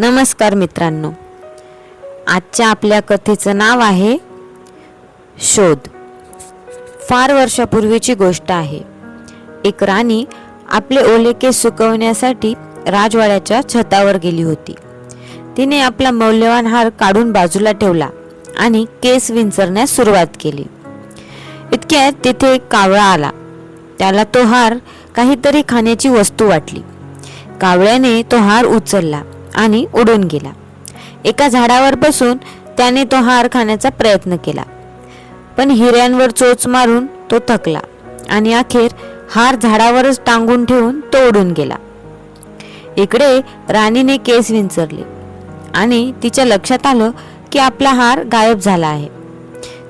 नमस्कार मित्रांनो. आजच्या आपल्या कथेचं नाव आहे शोध. फार वर्षापूर्वीची गोष्ट आहे. एक राणी आपले ओले केस सुकवण्यासाठी राजवाड्याच्या छतावर गेली होती. तिने आपला मौल्यवान हार काढून बाजूला ठेवला आणि केस विंचरण्यास सुरुवात केली. इतक्यात तिथे एक कावळा आला. त्याला तो हार काहीतरी खाण्याची वस्तू वाटली. कावळ्याने तो हार उचलला. आणि उडून गेला. एका झाडावर बसून त्याने तो हार खाण्याचा प्रयत्न केला. पण हिऱ्यांवर चोच मारून तो थकला आणि अखेर हार झाडावरच टांगून ठेवून तो उडून गेला. इकडे राणीने केस विंचरले आणि तिच्या लक्षात आलं की आपला हार गायब झाला आहे.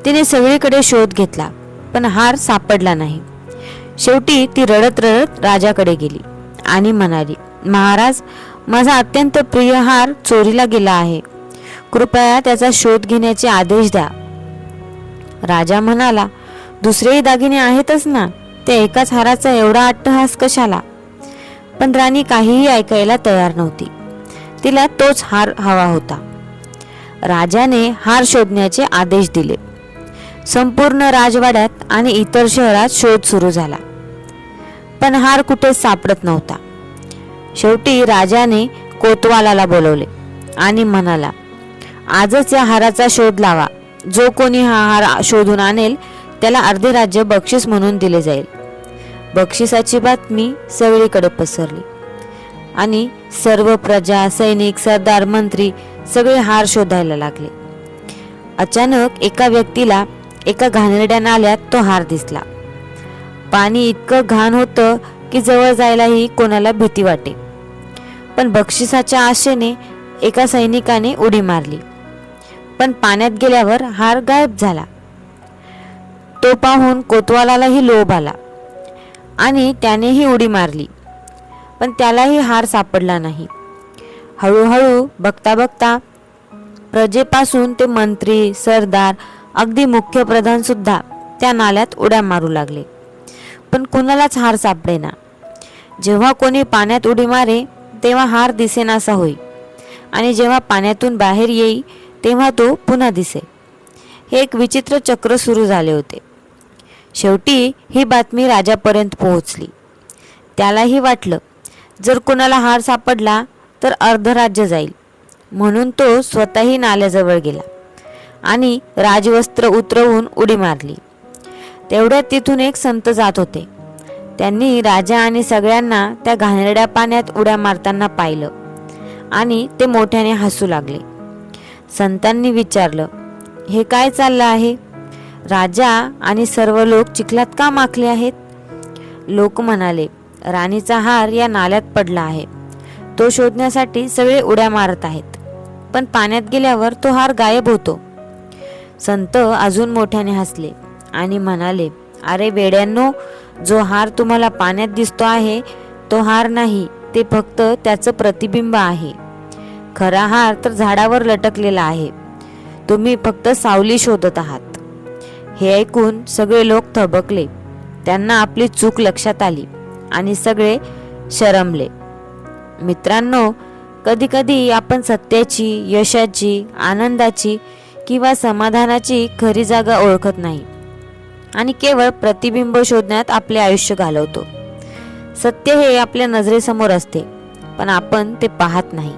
तिने सगळीकडे शोध घेतला पण हार सापडला नाही. शेवटी ती रडत रडत राजाकडे गेली आणि म्हणाली महाराज माझा अत्यंत प्रिय हार चोरीला गेला आहे. कृपया त्याचा शोध घेण्याचे आदेश द्या. राजा म्हणाला दुसरेही दागिने आहेतच ना? त्या एकाच हाराचा एवढा अट्टहास कशाला? पण राणी काहीही ऐकायला तयार नव्हती. तिला तोच हार हवा होता. राजाने हार शोधण्याचे आदेश दिले. संपूर्ण राजवाड्यात आणि इतर शहरात शोध सुरू झाला. पण हार कुठे सापडत नव्हता. शेवटी राजाने कोतवालाला बोलवले आणि म्हणाला आजच या हाराचा शोध लावा. जो कोणी हा हार शोधून आणेल त्याला अर्धे राज्य बक्षीस म्हणून दिले जाईल. बक्षिसाची बातमी सगळीकडे पसरली. आणि सर्व प्रजा सैनिक सरदार मंत्री सगळे हार शोधायला लागले. अचानक एका व्यक्तीला एका घाणेरड्या नाल्यात तो हार दिसला. पाणी इतकं घाण होतं की जवळ जायलाही कोणाला भीती वाटे. पण बक्षिसाच्या आशेने एका सैनिकाने उडी मारली. पण पाण्यात गेल्यावर हार गायब झाला. तो पाहून कोतवालालाही लोभ आला आणि त्यानेही उडी मारली. पण त्यालाही हार सापडला नाही. हळूहळू बघता बघता प्रजेपासून ते मंत्री सरदार अगदी मुख्य प्रधान सुद्धा त्या नाल्यात उड्या मारू लागले. पण कुणालाच हार सापडेना. जेव्हा कोणी पाण्यात उडी मारे तेव्हा हार दिसेनासा होई. आणि जेव्हा पाण्यातून बाहेर येई तेव्हा तो पुन्हा दिसे. हे एक विचित्र चक्र सुरू झाले होते. शेवटी ही बातमी राजापर्यंत पोहोचली. त्यालाही वाटलं जर कोणाला हार सापडला तर अर्ध राज्य जाईल. म्हणून तो स्वतःही नाल्याजवळ गेला आणि राजवस्त्र उतरवून उडी मारली. तेवढ्यात तिथून एक संत जात होते. त्यांनी राजा आणि सगळ्यांना त्या घाणेरड्या पाण्यात उड्या मारताना पाहिलं आणि ते मोठ्याने हसू लागले. संतांनी विचारलं हे काय चाललं आहे? राजा आणि सर्व लोक चिखलात का माखले आहेत? लोक म्हणाले राणीचा हार या नाल्यात पडला आहे. तो शोधण्यासाठी सगळे उड्या मारत आहेत. पण पाण्यात गेल्यावर तो हार गायब होतो. संत अजून मोठ्याने हसले आणि म्हणाले अरे वेड्यांनो जो हार तुम्हाला पाण्यात दिसतो आहे तो हार नाही ते फक्त त्याचं प्रतिबिंब आहे. खरा हार तर झाडावर लटकलेला आहे. तुम्ही फक्त सावली शोधत आहात. हे ऐकून सगळे लोक थबकले. त्यांना आपली चूक लक्षात आली आणि सगळे शरमले. मित्रांनो कधीकधी आपण सत्याची यशाची आनंदाची किंवा समाधानाची खरी जागा ओळखत नाही. आणि केवळ प्रतिबिंब शोधण्यात आपले आयुष्य घालवतो. सत्य हे आपल्या नजरेसमोर असते पण आपण ते पाहत नाही.